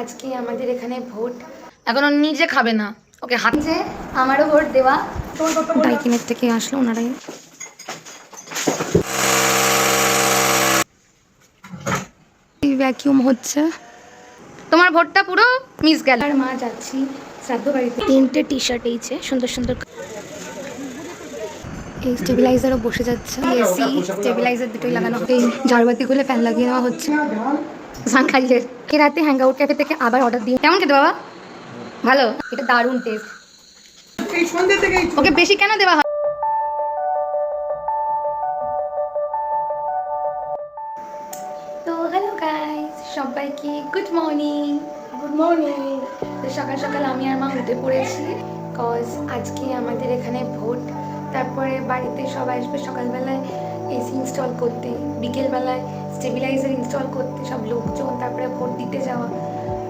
আজকে আমাদের এখানে ভোট। এখন ও নিজে খাবে না। ওকে হাত যে আমারও ভোট দেওয়া। ডাইকিনের থেকে আসলো ওনারাই ভ্যাকিউম হচ্ছে। তোমার ভোটটা পুরো মিস গেল। আর মা যাচ্ছি শ্রাদ্ধ বাড়িতে। তিনটে টি শার্ট এইছে সুন্দর সুন্দর এই স্টেবিলাইজারও বসে যাচ্ছে। এসি স্টেবিলাইজার দুটোই লাগানো। এই ঝাড়বাতি খুলে ফ্যান লাগিয়ে নেওয়া হচ্ছে। সাংখালিয়ের কে রাতে হ্যাং আউট ক্যাফে থেকে আবার অর্ডার দিয়ে কেমন খেতে বাবা? ভালো। এটা দারুণ টেস্ট ওকে বেশি কেন দেওয়া হয়? তো হ্যালো গাইস সবাইকে গুড মর্নিং গুড মর্নিং তো সকাল সকাল আমি আর মা উঠে পড়েছি। কজ আজকে আমাদের এখানে ভোট। তারপরে বাড়িতে সবাই আসবে সকালবেলায় এসি ইনস্টল করতে। বিকেলবেলায় স্টেবিলাইজার ইনস্টল করতে সব লোকজন, তারপরে ভোট দিতে যাওয়া,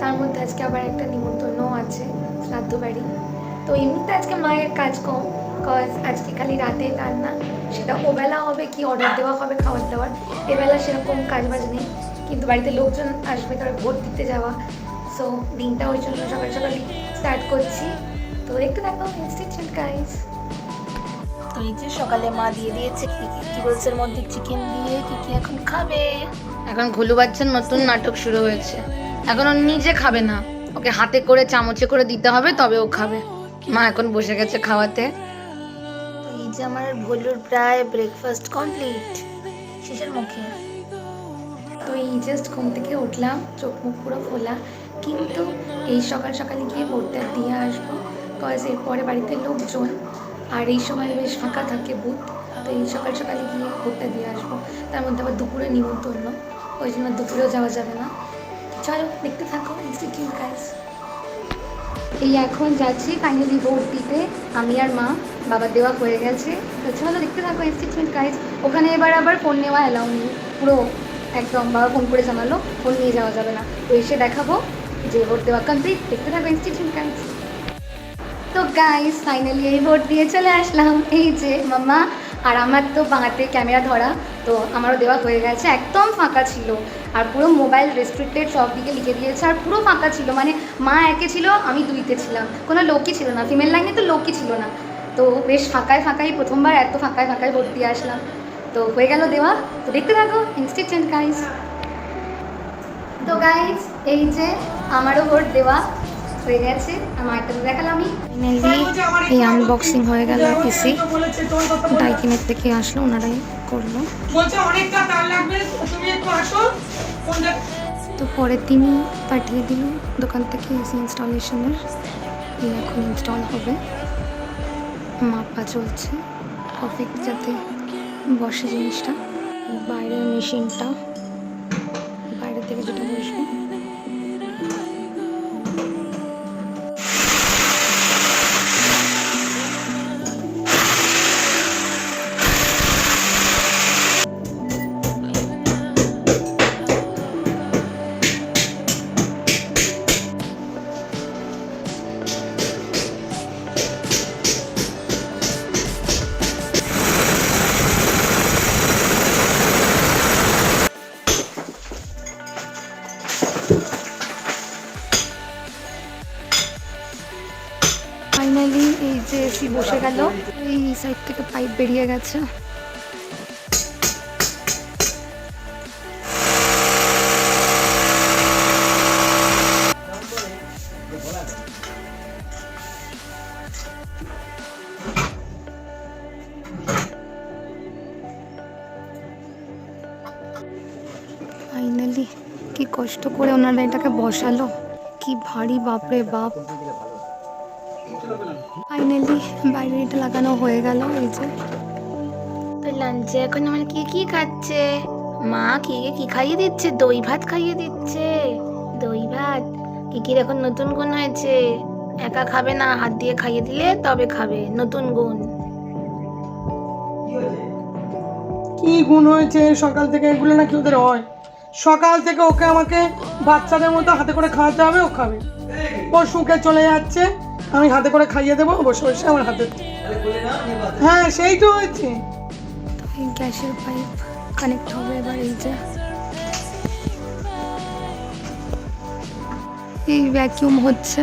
তার মধ্যে আজকে আবার একটা নিমন্ত্রণও আছে শ্রাদ্ধ বাড়ি। তো এমনিতে আজকে মায়ের কাজ কম কজ আজকে খালি রাতে রান্না সেটা ওবেলা হবে কি অর্ডার দেওয়া হবে, খাবার দাবার, এবেলা সেরকম কাজ বাজ নেই, কিন্তু বাড়িতে লোকজন আসবে তারা ভোট দিতে যাওয়া সো দিনটা ওই জন্য সকাল সকালই স্টার্ট করছি। তো একটু দেখো ইনস্টিটিউট গাইস তো এই যে সকালে মা দিয়ে দিয়েছে কিবলসের মধ্যে চিকেন দিয়ে কি কি এখন খাবে। এখন ঘুলু বাচ্চার নতুন নাটক শুরু হয়েছে। এখন ও নিজে খাবে না। ওকে হাতে করে চামচে করে দিতে হবে তবে ও খাবে। মা এখন বসে গেছে খাওয়াতে। তো এই যে আমার ভুলুর প্রায় ব্রেকফাস্ট কমপ্লিট শেষের মুখে। তো এই জাস্ট ঘুম থেকে উঠলাম চোখ মুখ পুরো খোলা কিন্তু এই সকাল সকালে গিয়ে ভোটটা দিয়ে আসব। কজ এরপরে বাড়িতে লোকজন। আর এই সময় বেশ ফাঁকা থাকে বুথ তো এই সকাল সকালে গিয়ে ভোটটা দিয়ে আসব। তার মধ্যে আবার দুপুরে নিমন্ত্রণ। ওই জন্য দুপুরেও যাওয়া যাবে না। চলো, দেখতে থাকো ইনস্টিটিউট গাইস এই এখন যাচ্ছি ফাইনালি ভোট দিতে আমি আর মা, বাবার দেওয়া হয়ে গেছে। তো চলো, দেখতে থাকো ইনস্টিটিউট গাইজ ওখানে এবার আবার ফোন নেওয়া এলাও নেই। পুরো একদম বাবা ফোন করে জানালো ফোন নিয়ে যাওয়া যাবে না। তো এসে দেখাবো যে ভোট দেওয়া কমপ্লিট দেখতে থাকো ইনস্টিটিউট গাইজ তো গাইজ ফাইনালি এই ভোট দিয়ে চলে আসলাম। এই যে মাম্মা আর আমার তো বাঁহাতে ক্যামেরা ধরা, তো আমারও দেওয়া হয়ে গেছে, একদম ফাঁকা ছিল। আর পুরো মোবাইল রেস্ট্রিক্টেড সব দিকে লিখে দিয়েছে, আর পুরো ফাঁকা ছিল। মানে মা একে ছিল, আমি দুইতে ছিলাম। কোনো লোকই ছিল না ফিমেল লাইনে তো লোকই ছিল না। তো বেশ ফাঁকায় ফাঁকাই প্রথমবার এত ফাঁকায় ফাঁকায় ভোট দিয়ে আসলাম। তো হয়ে গেল দেওয়া। তো দেখতে থাকো ইনস্টিটিউট গাইজ তো গাইজ এই যে আমারও ভোট দেওয়া। হয়ে গেছে। আমার একটা দেখালামই এই আনবক্সিং হয়ে গেল পিসি ডাইকিনের থেকে আসলো ওনারাই করল। বলছে অনেকটা তার লাগবে তুমি একটু আসো। তো পরে তিনি পাঠিয়ে দিল দোকান থেকে এসি ইনস্টলেশনের এখন ইনস্টল হবে। মাপা চলছে। পারফেক্ট যাতে বসে জিনিসটা। বাইরের মেশিনটা বাইরে থেকে যেটা গেছে ফাইনালি কি কষ্ট করে ওনারা এটাকে বসালো। কি ভারী বাপরে বাপ। ফাইনালি বাইরে এটা লাগানো হয়ে গেল, এই যে। লাঞ্চে এখন আমার কি কি খাচ্ছে? মা কি কি খাইয়ে দিচ্ছে? দই ভাত খাইয়ে দিচ্ছে। দই ভাত? কি কি এখন নতুন গুণ হয়েছে? একা খাবে না, হাত দিয়ে খাইয়ে দিলে তবে খাবে। নতুন গুণ। কি গুণ হয়েছে? সকাল থেকে এগুলো নাকি ওদের হয়। সকাল থেকে ওকে আমাকে বাচ্চাদের মতো হাতে করে খাওয়াতে হবে, ও খাবে। ও শুকে চলে যাচ্ছে। আমি হাতে করে খাইয়ে দেবো, বসে বসে আমার হাতে। হ্যাঁ সেই তো হয়েছে। গ্যাসের পাইপ কানেক্ট হবে এবার এই যে। এই ভ্যাকিউম হচ্ছে।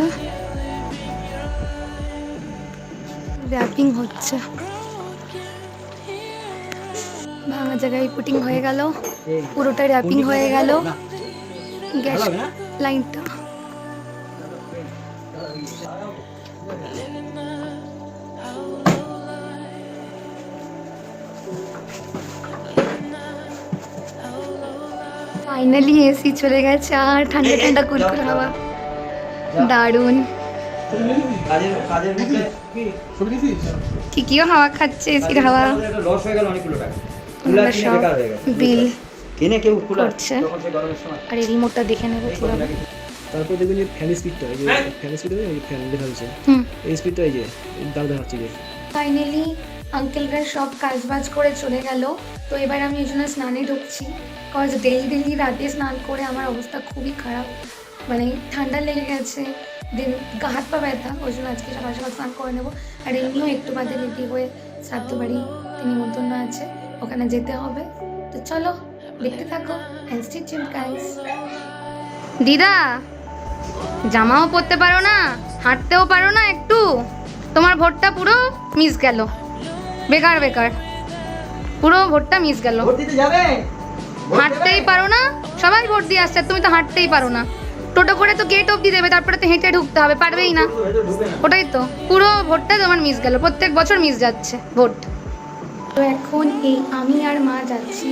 র্যাপিং হচ্ছে। ভাঙা জায়গায় পুটিং হয়ে গেল। পুরোটা র্যাপিং হয়ে গেল। গ্যাস লাইনটা। ফাইনালি এসি চলে গেছে আর ঠান্ডা ঠান্ডা কুলকুল হাওয়া। দারুণ। ঠিকইও হাওয়া খাচ্ছে এসির হাওয়া। সব বিল কিনে কেউ করছে। আর এই রিমোটটা দেখে নেব কীভাবে। তারপর দেখবেন যে ফ্যান স্পিডটা এই যে ফ্যান স্পিড এই ফ্যান দেখা যাচ্ছে এই স্পিডটা এই যে দেখাচ্ছে যে। ফাইনালি আঙ্কেলরা সব কাজ বাজ করে চলে গেল। তো এবার আমি এই জন্য স্নানে ঢুকছি। কজ ডেলি ডেলি রাতে স্নান করে আমার অবস্থা খুবই খারাপ। মানে ঠান্ডা লেগে গেছে, দেন গা হাত পা ব্যথা, ওই জন্য আজকে সকাল সকাল স্নান করে নেব। আর এমনিও একটু বাদে রেডি হয়ে শ্রাদ্ধ বাড়ি তিনি নিমন্ত্রণ আছে, ওখানে যেতে হবে। তো চলো, দেখতে থাকো গাইস দিদা, জামাও পরতে পারো না, হাঁটতেও পারো না একটু। তোমার ভোটটা পুরো মিস গেল। বেকার বেকার। পুরো ভোটটা মিস গেল। হাঁটতেই পারো না? সবাই ভোট দিয়ে আসছে তুমি তো হাঁটতেই পারো না। টোটো করে তো গেট অবধি দেবে তারপরে তো হেঁটে ঢুকতে হবে পারবেই না। ওটাই তো। পুরো ভোটটা তোমার মিস গেল প্রত্যেক বছর মিস যাচ্ছে ভোট। তো এখন এই আমি আর মা যাচ্ছি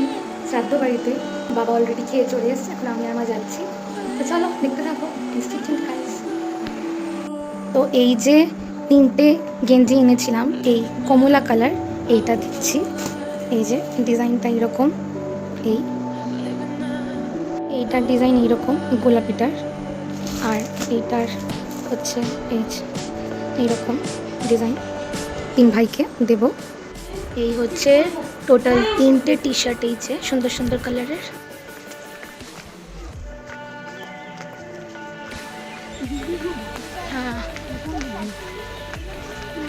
শ্রাদ্ধ বাড়িতে। বাবা অলরেডি খেয়ে চলে এসছে এখন আমি আর মা যাচ্ছি। তো চলো দেখতে থাকো। তো এই যে তিনটে গেঞ্জি এনেছিলাম এই কমলা কালার এইটা দিচ্ছি। এই যে ডিজাইনটা এরকম, এই। এইটার ডিজাইন এইরকম গোলাপিটার। আর এইটার হচ্ছে এই এইরকম ডিজাইন। তিন ভাইকে দেবো। এই হচ্ছে টোটাল তিনটে টি শার্ট এই যে সুন্দর সুন্দর কালারের। হ্যাঁ।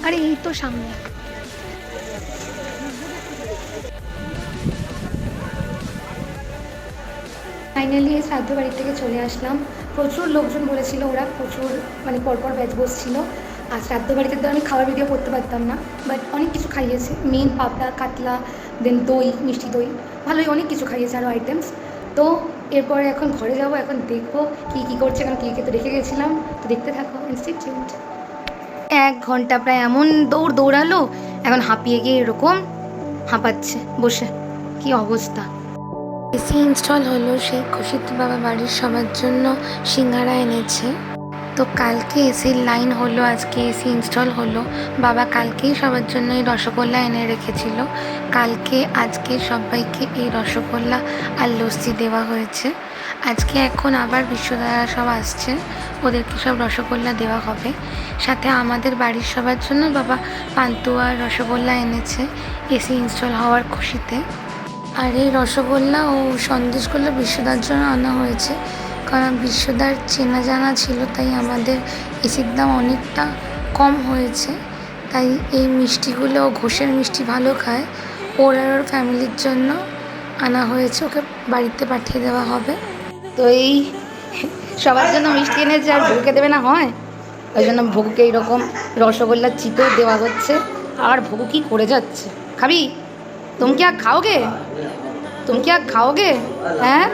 আরে এই তো সামনে। ফাইনালি শ্রাদ্ধ বাড়ি থেকে চলে আসলাম। প্রচুর লোকজন বলেছিল ওরা, প্রচুর মানে পরপর ব্যাচ বসছিল। আর শ্রাদ্ধ বাড়িতে তো আমি খাবার ভিডিও করতে পারতাম না বাট অনেক কিছু খাইয়েছে। মেন পাপড়া কাতলা দেন দই, মিষ্টি দই। ভালোই অনেক কিছু খাইয়েছে আরও আইটেমস তো এরপরে এখন ঘরে যাব, এখন দেখব কী কী করছে, কারণ কী কী তো রেখে গেছিলাম। তো দেখতে থাকো ইনস্টিটিউট এক ঘণ্টা প্রায় এমন দৌড় দৌড়ালো, এখন হাঁপিয়ে গিয়ে এরকম হাঁপাচ্ছে, বসে। কি অবস্থা? এসি ইনস্টল হলো সেই খুশিত বাবা বাড়ির সবার জন্য সিঙ্গারা এনেছে। তো কালকে এসির লাইন হলো, আজকে এসি ইনস্টল হলো। বাবা কালকেই সবার জন্য এই রসগোল্লা এনে রেখেছিল। কালকে, আজকে সবাইকে এই রসগোল্লা আর লস্যি দেওয়া হয়েছে। আজকে এখন আবার বিশ্বদারা সব আসছে। ওদেরকে সব রসগোল্লা দেওয়া হবে। সাথে আমাদের বাড়ির সবার জন্য বাবা পান্তুয়া রসগোল্লা এনেছে। এসি ইনস্টল হওয়ার খুশিতে। আর এই রসগোল্লা ও সন্দেশগুলো বিশ্বদার জন্য আনা হয়েছে। কারণ বিশ্বদার চেনা জানা ছিল, তাই আমাদের এসির দাম অনেকটা কম হয়েছে। তাই এই মিষ্টিগুলো ঘোষের মিষ্টি ভালো খায়। ওর আর ওর ফ্যামিলির জন্য আনা হয়েছে, ওকে বাড়িতে পাঠিয়ে দেওয়া হবে। তো এই সবার জন্য মিষ্টি এনেছে, আর ভুগুকে দেবে না, হয়? ওই জন্য ভুগুকে এইরকম রসগোল্লার চিতো দেওয়া হচ্ছে। আর ভুগু কি করে যাচ্ছে? খাবি? তুমি কি আর খাওগে তুমি কি আর খাওগে হ্যাঁ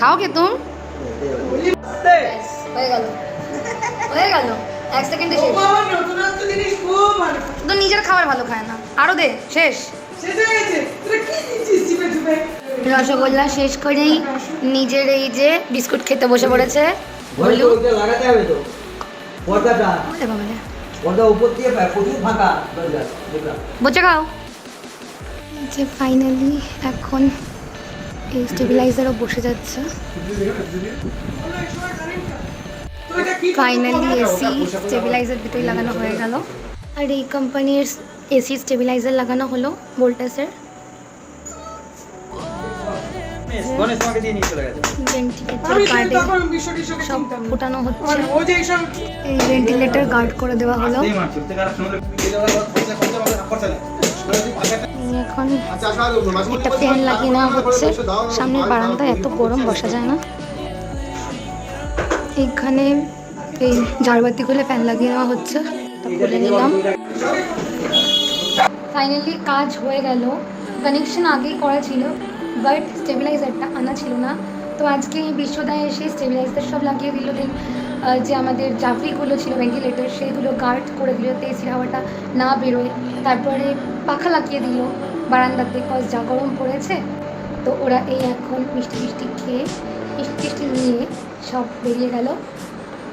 খাওগে তুমি হয়ে গেল হয়ে গেল এক সেকেন্ডে শেষ তো নিজের খাবার ভালো খায় না। আরও দে শেষ। রসগোল্লা শেষ করেই নিজের এই যে বিস্কুট খেতে বসে পড়েছে। লাগাতে হবে তো পর্দাটা পর্দা উপর দিয়ে প্রচুর ফাঁকা। দরজা খাও। যে ফাইনালি এখন এই স্টেবিলাইজারও বসে যাচ্ছে তো এটা কি ফাইনালি এসি স্টেবিলাইজার দুটোই লাগানো হয়ে গেল আর এই কোম্পানির এসি স্টেবিলাইজার লাগানো হলো ভোল্টাসের সব ফোটানো হচ্ছে ও যে এইসব এই ভেন্টিলেটর গার্ড করে দেওয়া হলো এখন একটা ফ্যান লাগিয়ে নেওয়া হচ্ছে। সামনের বারান্দায় এত গরম বসা যায় না। এখানে এই ঝাড়বাতি খুলে ফ্যান লাগিয়ে নেওয়া হচ্ছে। খুলে নিলাম। ফাইনালি কাজ হয়ে গেল। কানেকশন আগেই করা ছিল বাট স্টেবিলাইজারটা আনা ছিল না। তো আজকে এই বিশ্বদায় এসে স্টেবিলাইজার সব লাগিয়ে দিল। দেন যে আমাদের জাফরিগুলো ছিল ভেন্টিলেটর সেগুলো গার্ড করে দিল। তো এসির হাওয়াটা না বেরোয় তারপরে পাখা লাগিয়ে দিল। বারান্দাতে কজ যা গরম পড়েছে, তো ওরা এই এখন মিষ্টি মিষ্টি খেয়ে, মিষ্টি টিষ্টি নিয়ে সব বেরিয়ে গেল।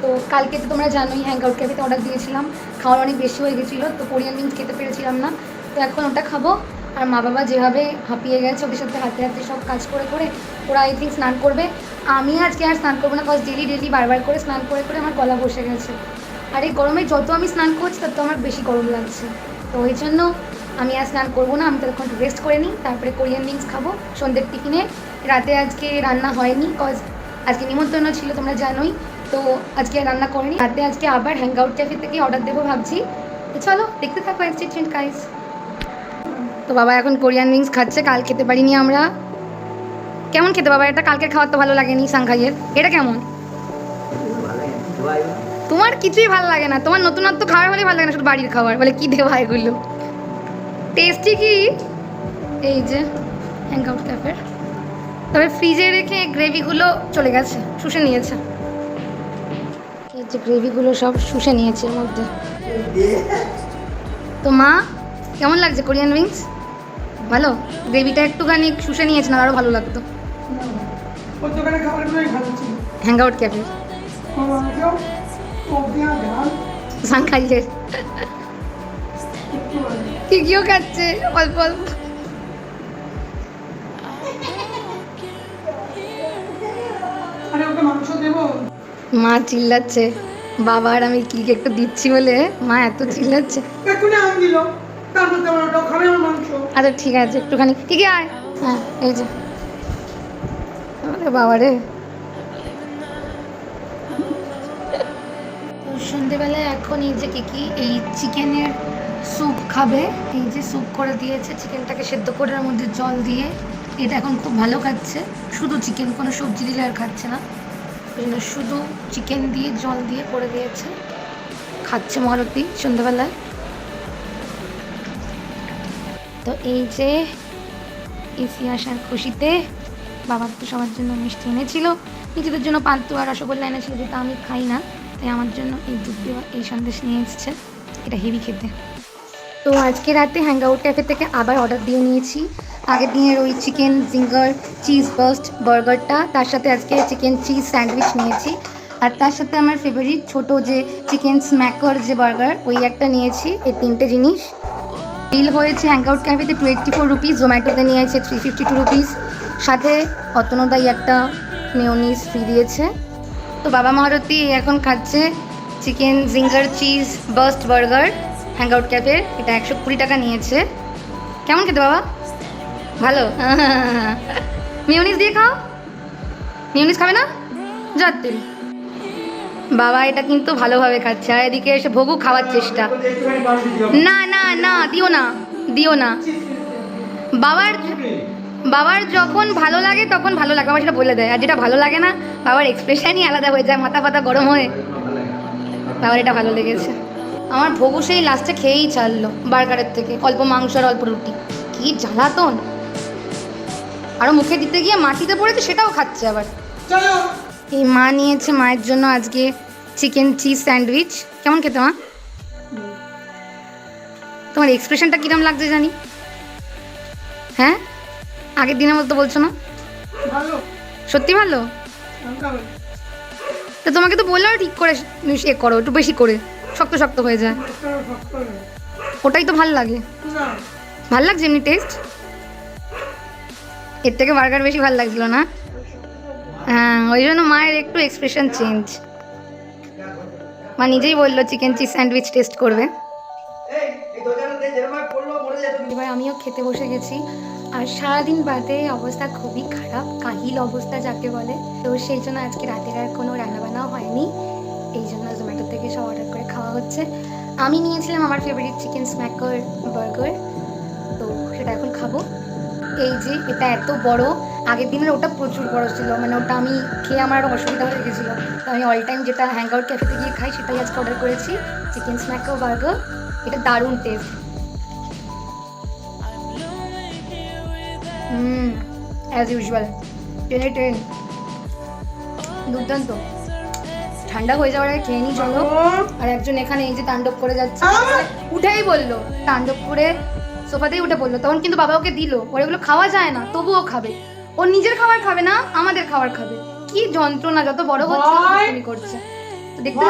তো কালকে তো তোমরা জানোই হ্যাং আউট ক্যাফেতে অর্ডার দিয়েছিলাম। খাওয়ার অনেক বেশি হয়ে গেছিল, তো কোরিয়ান মিন্স খেতে পেরেছিলাম না। তো এখন ওটা খাব। আর মা বাবা যেভাবে হাঁপিয়ে গেছে, ওদের সাথে হাতে হাতে সব কাজ করে করে, ওরা আই থিঙ্ক স্নান করবে। আমি আজকে আর স্নান করব না কজ ডেলি ডেলি বারবার করে স্নান করে করে আমার গলা বসে গেছে। আর এই গরমে যত আমি স্নান করছি, তত আমার বেশি গরম লাগছে। তো ওই জন্য আমি আর স্নান করব না আমি তখন রেস্ট করে নিই তারপরে কোরিয়ান উইংস খাব সন্ধ্যের টিফিনে রাতে আজকে রান্না হয়নি কজ আজকে নিমন্ত্রণ ছিল তোমরা জানোই। তো আজকে রান্না করিনি। রাতে আজকে আবার হ্যাং আউট ক্যাফে থেকে অর্ডার দেবো ভাবছি। তো চলো দেখতে থাকো এক্সচেঞ্জ গাইস তো বাবা এখন কোরিয়ান উইংস খাচ্ছে কাল খেতে পারিনি আমরা। কেমন খেতে বাবা? এটা কালকের খাবার তো ভালো লাগেনি সাংঘাইয়ের। এটা কেমন? তোমার কিছুই ভালো লাগে না। তোমার নতুনত্ব খাবার হলে ভালো লাগে না শুধু বাড়ির খাবার। বলে কি দেওয়া এগুলো? টেস্টি কি? এই যে হ্যাং আউট ক্যাফের তবে ফ্রিজে রেখে গ্রেভিগুলো চলে গেছে শুষে নিয়েছে। এই যে গ্রেভিগুলো সব শুষে নিয়েছে এর মধ্যে। তো মা কেমন লাগছে কোরিয়ান উইংস? ভালো? গ্রেভিটা একটুখানি শুষে নিয়েছে না আরও ভালো লাগতো। হ্যাং আউট ক্যাফে সাংখাইয়ের একটু ভালো। কি কিও খাচ্ছে? অল্প অল্প। আরে ওকে মাংস দেবো? মা চিল্লাচ্ছে। বাবা আর আমি কি একটু দিচ্ছি বলে? মা এত চিল্লাচ্ছে। আচ্ছা ঠিক আছে একটুখানি। কি কি আয়। হ্যাঁ এই যে। আরে বাবা রে। সন্ধেবেলায় এখন এই যে কি কি এই চিকেনের স্যুপ খাবে। এই যে স্যুপ করে দিয়েছে, চিকেনটাকে সেদ্ধ করে মধ্যে জল দিয়ে। এটা এখন খুব ভালো খাচ্ছে। শুধু চিকেন, কোনো সবজি দিলে আর খাচ্ছে না। শুধু চিকেন দিয়ে জল দিয়ে করে দিয়েছে। খাচ্ছে মারুতি সন্ধ্যেবেলায়। তো এই যে এসি আসার খুশিতে বাবা তো সবার জন্য মিষ্টি এনেছিল। নিজেদের জন্য পান্তু আর রসগোল্লা এনেছিল, যেটা আমি খাই না। তাই আমার জন্য এই দুধ এই সন্দেশ নিয়ে এসেছে। এটা হেভি খেতে। তো আজকে রাতে হ্যাং আউট ক্যাফে থেকে আবার অর্ডার দিয়ে নিয়েছি। আগের দিনের ওই চিকেন জিঙ্গার চিজ বাস্ট বার্গারটা তার সাথে আজকে চিকেন চিজ স্যান্ডউইচ নিয়েছি। আর তার সাথে আমার ফেভারিট ছোট যে চিকেন স্ম্যাকার যে বার্গার ওই একটা নিয়েছি, এই তিনটে জিনিস। বিল হয়েছে হ্যাংআউট ক্যাফেতে টোয়েন্টি ফোর রুপিস জোম্যাটোতে নিয়েছে থ্রি ফিফটি টু রুপিস সাথে অতনদাই একটা মেয়নিজ ফ্রি দিয়েছে। তো বাবা মারুতি এখন খাচ্ছে chicken zinger cheese burst burger hangout ক্যাফের এটা একশো কুড়ি টাকা নিয়েছে। কেমন খেতে বাবা? ভালো। মেয়নিজ দিয়ে খাও। মেয়নিজ খাবে না? যাতে বাবা এটা কিন্তু ভালোভাবে খাচ্ছে, আর এদিকে এসে ভোগু খাওয়ার চেষ্টা। না না না, দিও না দিও না। বাবার বাবার যখন ভালো লাগে, তখন ভালো লাগে। বাবা সেটা বলে দেয়। আর যেটা ভালো লাগে না, বাবার এক্সপ্রেশনই আলাদা হয়ে যায়, মাথা ফাতা গরম হয়ে। বাবার এটা ভালো লেগেছে। আমার ভোগু সেই লাস্টে খেয়েই ছাড়লো বার্গারের থেকে অল্প মাংস আর অল্প রুটি। কি জ্বালাতন! আরও মুখে দিতে গিয়ে মাটিতে পড়েছে সেটাও খাচ্ছে আবার। এই মা নিয়েছে মায়ের জন্য আজকে চিকেন চিজ স্যান্ডউইচ কেমন খেতে মা? তোমার এক্সপ্রেশনটা কিরম লাগছে জানি? হ্যাঁ? আগের দিনের মতো বলছো না? সত্যি ভালো? তো তোমাকে তো বললাম ঠিক করে এ করো একটু বেশি করে। শক্ত শক্ত হয়ে যায়। ওটাই তো ভালো লাগে। ভালো লাগছে এমনি টেস্ট এর থেকে বার্গার বেশি ভালো লাগছিল না? হ্যাঁ ওই জন্য মায়ের একটু এক্সপ্রেশন চেঞ্জ মা নিজেই বলল চিকেন চিজ স্যান্ডউইচ টেস্ট করবে। এবার আমিও খেতে বসে গেছি। আর সারাদিন বাদে অবস্থা খুবই খারাপ, কাহিল অবস্থা যাকে বলে। তো সেই জন্য আজকে রাতের আর কোনো রান্নাবান্নাও হয়নি। এই জন্য সব অর্ডার করে খাওয়া হচ্ছে। আমি নিয়েছিলাম আমার ফেভারিট চিকেন স্ম্যাকার বার্গার তো সেটা এখন খাব। এই যে, এটা এত বড়, আগের দিনের ওটা প্রচুর বড় ছিল মানে ওটা আমি খেয়ে আমার অসুবিধা হয়ে গেছিল। তো আমি অল টাইম যেটা হ্যাং আউট ক্যাফেতে গিয়ে খাই, সেটাই আজকে অর্ডার করেছি চিকেন স্ম্যাকো বার্গার এটা দারুণ টেস্ট অ্যাজ ইউজুয়াল টেনে টেন দুর্দান্ত। ঠান্ডা হয়ে যাওয়ার আগে খেয়ে নিই চলো আর একজন এখানে এই যে তাণ্ডব করে যাচ্ছে। উঠেই বলল তাণ্ডব করে সোফাতেই উঠে বলল তখন কিন্তু বাবা ওকে দিল। ওর এগুলো খাওয়া যায় না তবুও খাবে। ও নিজের খাবার খাবে না আমাদের খাবার খাবে। কি যন্ত্রণা যত বড় হচ্ছে করছে। দেখতে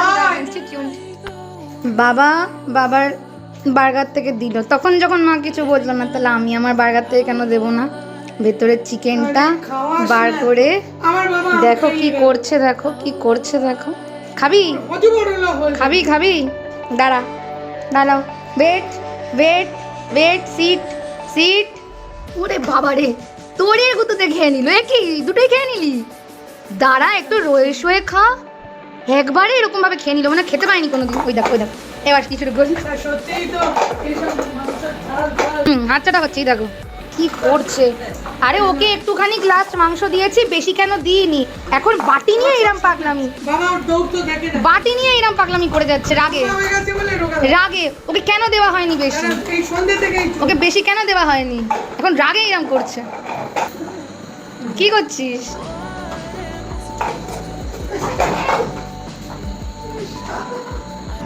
বাবা বাবার বার্গার থেকে দিল। তখন যখন মা কিছু বলল না তাহলে আমি আমার বার্গার থেকে কেন দেবো না? ভেতরের চিকেনটা বার করে দেখো কি করছে দেখো কি করছে দেখো। খাবি। খাবি খাবি? দাঁড়া। দাঁড়াও। Wait wait wait sit sit ওরে বাবা রে তোরের গুতুতে খেয়ে নিল এ কি? দুটোই খেয়ে নিলি? দাঁড়া একটু রয়ে শোয়ে খা। একবারে এরকম ভাবে খেয়ে নিল মানে খেতে পারিনি কোনোদিন। ওই দেখো ওই দেখো। এবার কিছু গোল। ঝাল হুম হাতটা হচ্ছে দেখো। কি করছে? আরে ওকে একটুখানি গ্লাস মাংস দিয়েছি বেশি কেন দিইনি? এখন বাটি নিয়ে এরম পাগলামি। বাবা ওর দৌড় তো দেখে না। বাটি নিয়ে এরম পাগলামি করে যাচ্ছে রাগে। রোগা। ওকে কেন দেওয়া হয়নি বেশি? ওকে বেশি কেন দেওয়া হয়নি? এখন রাগে এরম করছে। কি করছিস?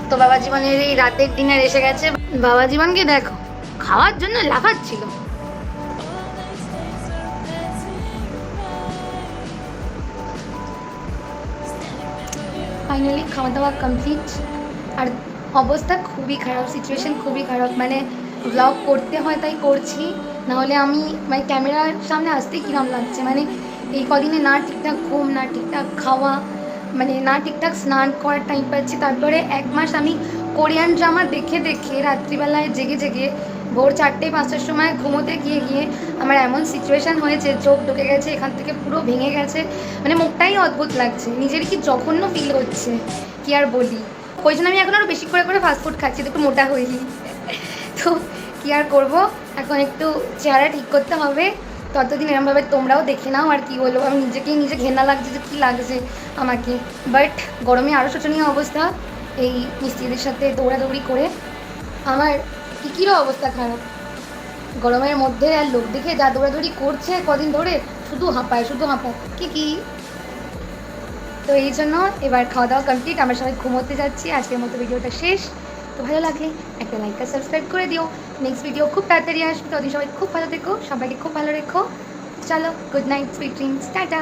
তো বাবা জীবনের এই রাতের ডিনার এসে গেছে। বাবা জীবনকে দেখো খাওয়ার জন্য লাফাচ্ছিল। ফাইনালি খাওয়া দাওয়া কমপ্লিট আর অবস্থা খুবই খারাপ সিচুয়েশন খুবই খারাপ। মানে ব্লগ করতে হয় তাই করছি। নাহলে আমি মানে ক্যামেরার সামনে আসতেই কিরম লাগছে? মানে এই কদিনে না ঠিকঠাক ঘুম, না ঠিকঠাক খাওয়া মানে না ঠিকঠাক স্নান করার টাইম পাচ্ছি। তারপরে এক মাস আমি কোরিয়ান ড্রামা দেখে দেখে রাত্রিবেলায় জেগে জেগে ভোর চারটে, পাঁচটার সময় ঘুমোতে গিয়ে গিয়ে আমার এমন সিচুয়েশান হয়েছে, চোখ ঢুকে গেছে, এখান থেকে পুরো ভেঙে গেছে। মানে মুখটাই অদ্ভুত লাগছে নিজের কি জঘন্য ফিল হচ্ছে, কি আর বলি? ওই জন্য আমি এখন আরও বেশি করে করে ফাস্টফুড খাচ্ছি একটু মোটা হই তো কি আর করব? এখন একটু চেহারা ঠিক করতে হবে। ততদিন এরমভাবে তোমরাও দেখে নাও আর কি বলব। আমি নিজেকেই নিজে ঘেন্না লাগছে যে কী লাগছে আমাকে। বাট গরমে আরও শোচনীয় অবস্থা এই মিস্ত্রিদের সাথে দৌড়াদৌড়ি করে। আমার কিকিরও অবস্থা খারাপ? গরমের মধ্যে আর লোক দেখে যা দৌড়াদৌড়ি করছে কদিন ধরে, শুধু হাঁপায় শুধু হাঁপায়। কি কি? তো এই জন্য এবার খাওয়া দাওয়া কমপ্লিট আমরা সবাই ঘুমোতে যাচ্ছি। আজকের মতো ভিডিওটা শেষ। তো ভালো লাগলে একটা লাইক আর সাবস্ক্রাইব করে দিও। নেক্সট ভিডিও খুব তাড়াতাড়ি আসবে। তো সবাই খুব ভালো থেকো, সবাইকে খুব ভালো রেখো। চলো good night sweet dreams tata!